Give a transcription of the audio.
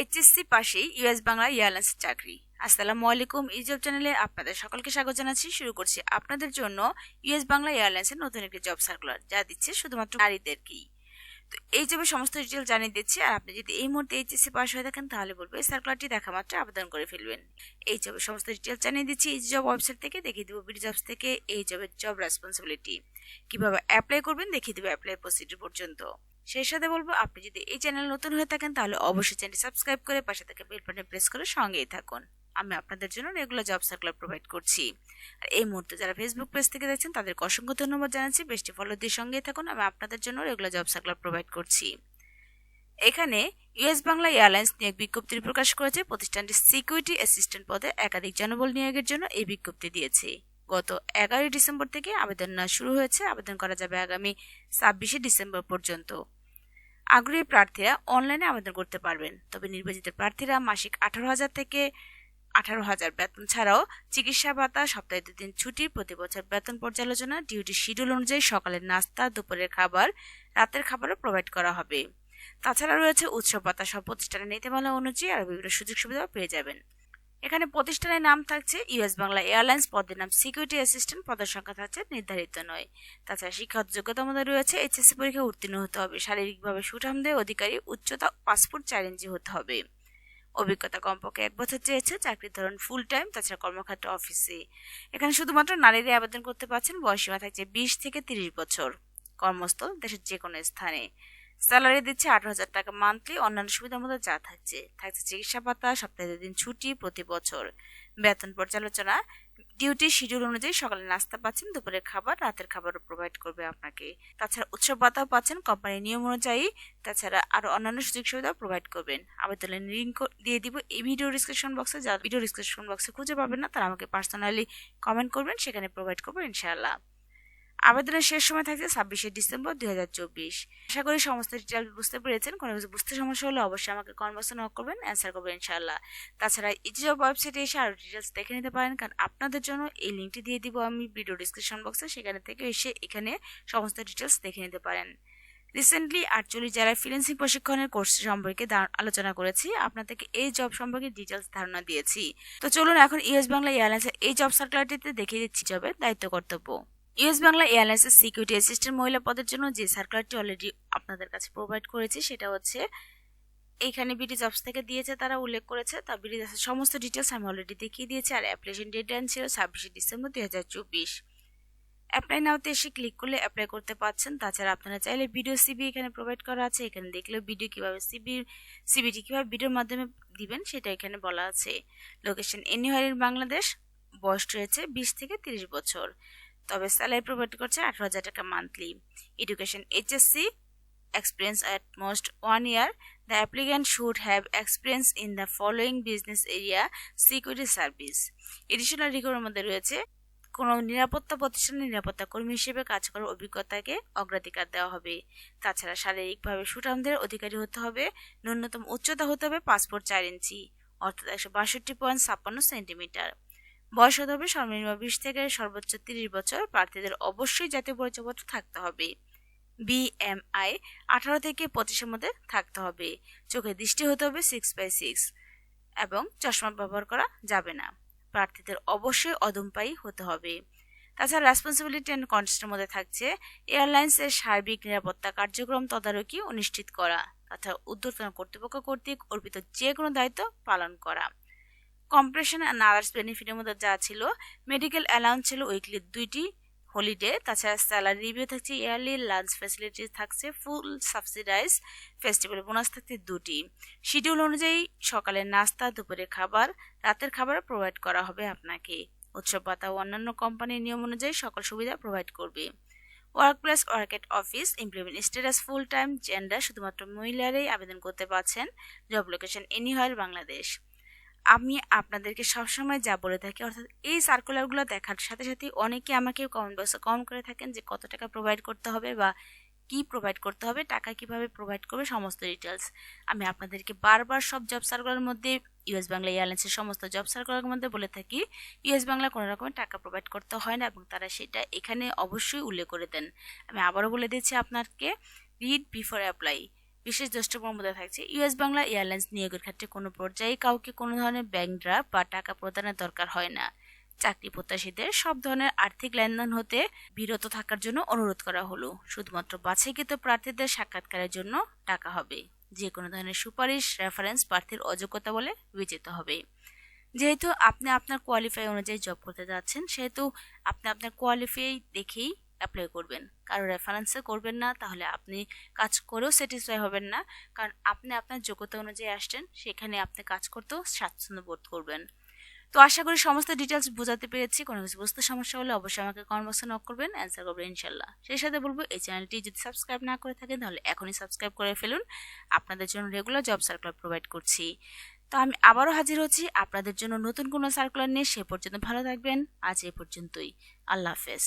HSC পাশেই US Bangla airlines চাকরি। আসসালামু আলাইকুম, ইউটিউব চ্যানেলে আপনাদের সকলকে স্বাগত জানাচ্ছি। শুরু করছি আপনাদের জন্য ইউএস বাংলা এয়ারলাইন্সের নতুন একটি জব সার্কুলার যা দিচ্ছে শুধুমাত্র নারীদেরকেই। তো এই জবের সমস্ত ডিটেল জানিয়ে দিচ্ছি, আর আপনি যদি এই মুহূর্তে এইচএসসি পাশ হয়ে থাকেন, তাহলে বলব এই সার্কুলারটি দেখা মাত্র আবেদন করে ফেলবেন। এই জবের সমস্ত ডিটেল জানিয়ে দিচ্ছি, এই জব ওয়েবসাইট থেকে দেখিয়ে দেবো বিডি জবস থেকে এই জবের জব রেসপন্সিবিলিটি কীভাবে অ্যাপ্লাই করবেন, দেখিয়ে দেবো অ্যাপ্লাই প্রসিডিউর পর্যন্ত। সেই সাথে বলব, আপনি যদি এই চ্যানেল নতুন হয়ে থাকেন, তাহলে অবশ্যই চ্যানেলটি সাবস্ক্রাইব করে পাশে থেকে বেল বাটনে প্রেস করে সঙ্গেই থাকুন। আমি আপনাদের জন্য রেগুলার জব সার্কুলার প্রোভাইড করছি। আর এই মুহূর্তে যারা ফেসবুক পেজ থেকে দেখছেন, তাদেরকে অসংখ্য ধন্যবাদ জানাচ্ছি। বেশটি ফলো দিয়ে সঙ্গেই থাকুন। আমি আপনাদের জন্য রেগুলার জব সার্কুলার প্রোভাইড করছি। এখানে ইউএস বাংলা এয়ারলাইন্স নিয়োগ বিজ্ঞপ্তি প্রকাশ করেছে। প্রতিষ্ঠানটি সিকিউরিটি অ্যাসিস্ট্যান্ট পদে একাধিক জনবল নিয়োগের জন্য এই বিজ্ঞপ্তি দিয়েছে। গত এগারোই ডিসেম্বর থেকে আবেদন নেওয়া শুরু হয়েছে, আবেদন করা যাবে আগামী ছাব্বিশে ডিসেম্বর পর্যন্ত। আগ্রহী প্রার্থীরা অনলাইনে আবেদন করতে পারবেন, তবে নির্বাচিত প্রার্থীরা মাসিক আঠারো হাজার থেকে আঠারো হাজার বেতন ছাড়াও চিকিৎসা ভাতা, সপ্তাহে দুদিন ছুটি, প্রতি বছর বেতন পর্যালোচনা, ডিউটি শিডিউল অনুযায়ী সকালের নাস্তা, দুপুরের খাবার, রাতের খাবারও প্রোভাইড করা হবে। তাছাড়া রয়েছে উৎসব ভাতা, সব প্রতিষ্ঠানের নীতিমালা অনুযায়ী আর বিভিন্ন সুযোগ সুবিধাও পেয়ে যাবেন। এখানে প্রতিষ্ঠানের নাম থাকছে ইউএস বাংলা এয়ারলাইন্স, পদের নাম সিকিউরিটি অ্যাসিস্ট্যান্ট, পদের সংখ্যা থাকছে নির্ধারিত নয়। তাছাড়া শিক্ষাগত যোগ্যতা মধ্যে রয়েছে, এইচএসসি পরীক্ষা উত্তীর্ণ হতে হবে। শারীরিকভাবে সুঠামদের অধিকারী, উচ্চতা পাসপোর্ট চ্যালেঞ্জি হতে হবে। অভিজ্ঞতা কমপক্ষে এক বছর চেয়েছে, চাকরির ধরন ফুল টাইম তাছাড়া কর্মক্ষেত্র অফিসে এখানে শুধুমাত্র নারীরাই আবেদন করতে পারছেন বয়সীমা থাকছে বিশ থেকে তিরিশ বছর। কর্মস্থল দেশের যে কোনো স্থানে। স্যালারি দিচ্ছে আঠারো হাজার টাকা মান্থলি, অন্যান্য সুবিধার মধ্যে যা থাকছে। থাকছে চিকিৎসা ভাতা, সপ্তাহে দুদিন ছুটি প্রতি বছর। বেতন পর্যালোচনা, ডিউটি শিডিউল অনুযায়ী সকালে নাস্তা পাচ্ছেন দুপুরের খাবার, রাতের খাবারও প্রোভাইড করবে আপনাকে। তাছাড়া উৎসব ভাতাও পাচ্ছেন কোম্পানির নিয়ম অনুযায়ী। তাছাড়া আরও অন্যান্য সুযোগ সুবিধাও প্রোভাইড করবেন। আবেদনের লিঙ্ক দিয়ে দিব এই ভিডিও ডিসক্রিপশন বক্সে যা ভিডিও ডিসক্রিপশন বক্সে খুঁজে পাবেন না, তারা আমাকে পার্সোনালি কমেন্ট করবেন, সেখানে প্রোভাইড করব ইনশাআল্লাহ। আবেদনের শেষ সময় থাকছে ছাব্বিশে ডিসেম্বর দুই হাজার চব্বিশ। আশা করি সমস্ত ডিটেল বুঝতে পেরেছেন। কোনো কিছু বুঝতে সমস্যা হলে অবশ্যই আমাকে কনভার্সন নক করবেন অ্যান্সার করবেন ইনশাল্লাহ তাছাড়া ইজিজব ওয়েবসাইটে এসে আরও ডিটেলস দেখে নিতে পারেন, কারণ আপনাদের জন্য এই লিঙ্কটি দিয়ে দিব আমি ভিডিও ডিসক্রিপশন বক্সে সেখানে থেকে এসে এখানে সমস্ত ডিটেলস দেখে নিতে পারেন। রিসেন্টলি আটচল্লিশ জেলায় ফ্রিল্যান্সিং প্রশিক্ষণের কোর্স সম্পর্কে আলোচনা করেছি। আপনাদেরকে এই জব সম্পর্কে ডিটেলস ধারণা দিয়েছি। তো চলুন এখন ইউএস বাংলা এয়ারলাইন্সের এই জব সার্কুলারটিতে দেখিয়ে দিচ্ছি জবের দায়িত্ব কর্তব্য। ইউএস বাংলা এয়ারলাইন্সের সিকিউরিটি অ্যাসিস্ট্যান্ট মহিলা পদের জন্য যে সার্কুলারটি অলরেডি আপনাদের কাছে প্রোভাইড করেছি, সেটা হচ্ছে এইখানে বিডি জবস থেকে দিয়েছে, তারা উল্লেখ করেছে, তা বিডি জবসের সমস্ত ডিটেলস আমি অলরেডি দেখিয়ে দিয়েছি, আর অ্যাপ্লিকেশন ডেডলাইন ছিল ছাব্বিশে ডিসেম্বর দুই হাজার চব্বিশ। অ্যাপ্লাই নাওতে এসে ক্লিক করলে অ্যাপ্লাই করতে পারছেন তাছাড়া আপনারা চাইলে ভিডিও সিবি এখানে প্রোভাইড করা আছে, এখানে দেখলে ভিডিও কীভাবে সিবি সিবিটি কীভাবে ভিডিওর মাধ্যমে দিবেন, সেটা এখানে বলা আছে। লোকেশন এনিহারের বাংলাদেশ বয়স রয়েছে বিশ থেকে তিরিশ বছর। তবে স্যালারি প্রোভাইড করছে আঠারো হাজার টাকা monthly education HSC experience at most one year. The applicant should have experience in the following business area, security service. Additional রিকোয়ারের মধ্যে রয়েছে, কোনো নিরাপত্তা প্রতিষ্ঠানের নিরাপত্তা কর্মী হিসেবে কাজ করার অভিজ্ঞতাকে অগ্রাধিকার দেওয়া হবে। তাছাড়া শারীরিকভাবে সুঠামদের অধিকারী হতে হবে, ন্যূনতম উচ্চতা হতে হবে পাসপোর্ট চার ইঞ্চি, অর্থাৎ একশো বাষট্টি পয়েন্ট ছাপ্পান্ন সেন্টিমিটার বয়স হতে হবে সর্বনিম্ন বিশ থেকে সর্বোচ্চ তিরিশ বছর। প্রার্থীদের অবশ্যই জাতীয় পরিচয়পত্র থাকতে হবে। বিএমআই আঠারো থেকে পঁচিশের মধ্যে থাকতে হবে। চোখে দৃষ্টি হতে হবে সিক্স বাই সিক্স এবং চশমা ব্যবহার করা যাবে না। প্রার্থীদের অবশ্যই অদম্পায়ী হতে হবে। তাছাড়া রেসপন্সিবিলিটি অ্যান্ড কন্টেস্টের মধ্যে থাকছে এয়ারলাইন্সের সার্বিক নিরাপত্তা কার্যক্রম তদারকি নিশ্চিত করা। তথা উদ্যোতন কর্তৃপক্ষ কর্তৃক অর্পিত যে কোনো দায়িত্ব পালন করা। কম্প্রেশন অ্যান্ড আদার্স বেনিফিটের মধ্যে যা ছিল মেডিকেল অ্যালাউন্স ছিল উইকলি দুইটি হলিডে তাছাড়া স্যালারি রিভিউ থাকছে ইয়ারলি লাঞ্চ ফ্যাসিলিটি থাকছে ফুল সাবসিডাইজ ফেস্টিভ্যাল বোনাস থাকছে দুটি। শিডিউল অনুযায়ী সকালের নাস্তা দুপুরে খাবার, রাতের খাবার প্রোভাইড করা হবে আপনাকে। উৎসব পাতা ও অন্যান্য কোম্পানির নিয়ম অনুযায়ী সকল সুবিধা প্রোভাইড করবে। Work place work at office implement status full time gender শুধুমাত্র মহিলারাই আবেদন করতে পারছেন। Job location anywhere Bangladesh. আমি আপনাদেরকে সবসময় যা বলে থাকি, অর্থাৎ এই সার্কুলারগুলো দেখার সাথে সাথে অনেকে আমাকে কমেন্ট বক্সে কম করে থাকেন যে কত টাকা প্রোভাইড করতে হবে বা কি প্রোভাইড করতে হবে, টাকা কীভাবে প্রোভাইড করবে, সমস্ত ডিটেলস আমি আপনাদেরকে বারবার সব জব সার্কুলারের মধ্যে ইউএস বাংলা এয়ারলাইন্সের সমস্ত জব সার্কুলারের মধ্যে বলে থাকি ইউএস বাংলা কোনো রকমের টাকা প্রোভাইড করতে হয় না এবং তারা সেটা এখানে অবশ্যই উল্লেখ করে দেন। আমি আবারও বলে দিচ্ছি আপনাকে রিড বিফোর অ্যাপ্লাই বিশেষ দ্রষ্টব্যের মধ্যে থাকছে। ইউএস বাংলা এয়ারলাইন্স নিয়োগের ক্ষেত্রে কোনো পর্যায়ে কাউকে কোনো ধরনের ব্যাংক ড্রাফট বা টাকা প্রদানের দরকার হয় না। চাকরি প্রত্যাশীদের সব ধরনের আর্থিক লেনদেন হতে বিরত থাকার জন্য অনুরোধ করা হলো। শুধুমাত্র বাছাইকৃত প্রার্থীদের সাক্ষাৎকারের জন্য টাকা হবে। যে কোনো ধরনের সুপারিশ, রেফারেন্স প্রার্থীর অযোগ্যতা বলে বিবেচিত হবে। যেহেতু আপনি আপনার কোয়ালিফাই অনুযায়ী জব করতে যাচ্ছেন, সেহেতু আপনি আপনার কোয়ালিফাই দেখেই অ্যাপ্লাই করবেন। কারও রেফারেন্সে করবেন না, তাহলে আপনি কাজ করেও স্যাটিসফাই হবেন না। কারণ আপনি আপনার যোগ্যতা অনুযায়ী আসছেন, সেখানে আপনি কাজ করতেও স্বাচ্ছন্দ্য বোধ করবেন। তো আশা করি সমস্ত ডিটেলস বোঝাতে পেরেছি। কোনো কিছু বুঝতে সমস্যা হলে অবশ্যই আমাকে কনভার্সে নক করবেন অ্যান্সার করবেন ইনশাল্লাহ সেই সাথে বলব, এই চ্যানেলটি যদি সাবস্ক্রাইব না করে থাকেন, তাহলে এখনই সাবস্ক্রাইব করে ফেলুন। আপনাদের জন্য রেগুলার জব সার্কুলার প্রোভাইড করছি। তো আমি আবারও হাজির হচ্ছি আপনাদের জন্য নতুন কোনো সার্কুলার নিয়ে। সে পর্যন্ত ভালো থাকবেন। আজ এ পর্যন্তই। আল্লাহ হাফেজ।